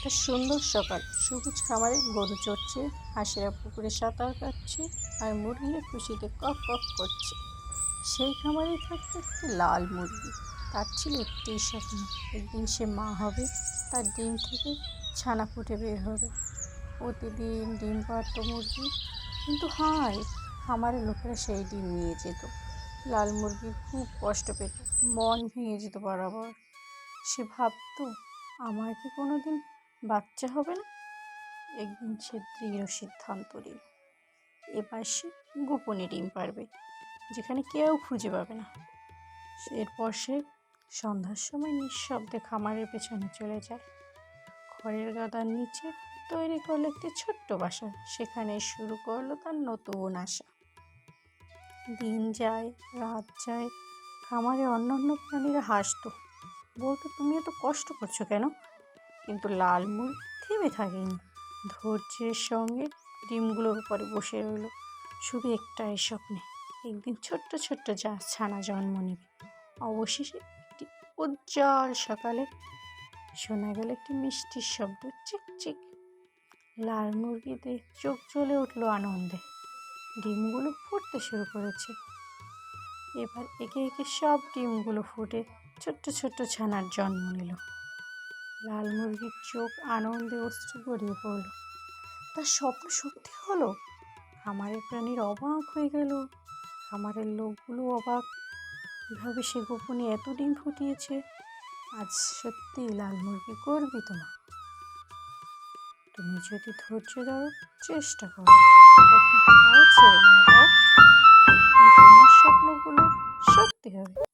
একটা সুন্দর সকাল। সবুজ খামারে গরু চড়ছে, হাঁসেরা পুকুরে সাঁতার কাটছে আর মুরগিরা খুশিতে কক কক করছে। সেই খামারে থাকতো একটি লাল মুরগি। তার ছিল একটি স্বপ্ন, একদিন সে মা হবে, তার ডিম থেকে ছানা ফুটে বের হবে। প্রতিদিন ডিম পাড়ত মুরগি, কিন্তু হায় খামারের লোকেরা সেই ডিম নিয়ে যেত। লাল মুরগি খুব কষ্ট পেত, মন ভেঙে যেত বরাবর। সে ভাবতো আমার কি কোনো দিন বাচ্চা হবে না? একদিন সে দৃঢ় সিদ্ধান্ত নিল। এবার সে গোপনে ডিম পারবে, যেখানে কেউ খুঁজে পাবে না। এরপর সে সন্ধ্যার সময় নিঃশব্দে খামারের পেছনে চলে যায়। খড়ের গাদার নিচে তৈরি করল একটি ছোট্ট বাসা, সেখানে শুরু করল তার নতুন আশা। দিন যায়, রাত যায়, খামারে অন্যান্য প্রাণীরা হাসতো। বলতো, তুমি এত কষ্ট করছ কেন? কিন্তু লাল মুর থেমে থাকেনি। ধৈর্যের সঙ্গে ডিমগুলোর উপরে বসে রইল। শুধু একটাই স্বপ্নে। একদিন ছোট্ট ছোট্ট যা ছানা জন্ম নেবে। অবশেষে একটি উজ্জ্বল সকালে শোনা গেল একটি মিষ্টির শব্দ, চিক চিক। লাল মুরগিতে চোখ জ্বলে উঠল আনন্দে। ডিমগুলো ফুটতে শুরু করেছে। এবার একে একে সব ডিমগুলো ফুটে ছোট্ট ছোট্ট ছানার জন্ম নিল। লাল মুরগির চোখ আনন্দে অশ্রু গড়িয়ে পড়ল। তার স্বপ্ন সত্যি হলো খামারের প্রাণীর অবাক হয়ে গেল। খামারের লোকগুলো অবাক। কীভাবে সে গোপনে এত ফুটিয়েছে? আজ সত্যি লাল মুরগি করবি তোমার তুমি যদি ধৈর্য ধরো, চেষ্টা করো। দাও। তোমার স্বপ্নগুলো সত্যি হবে।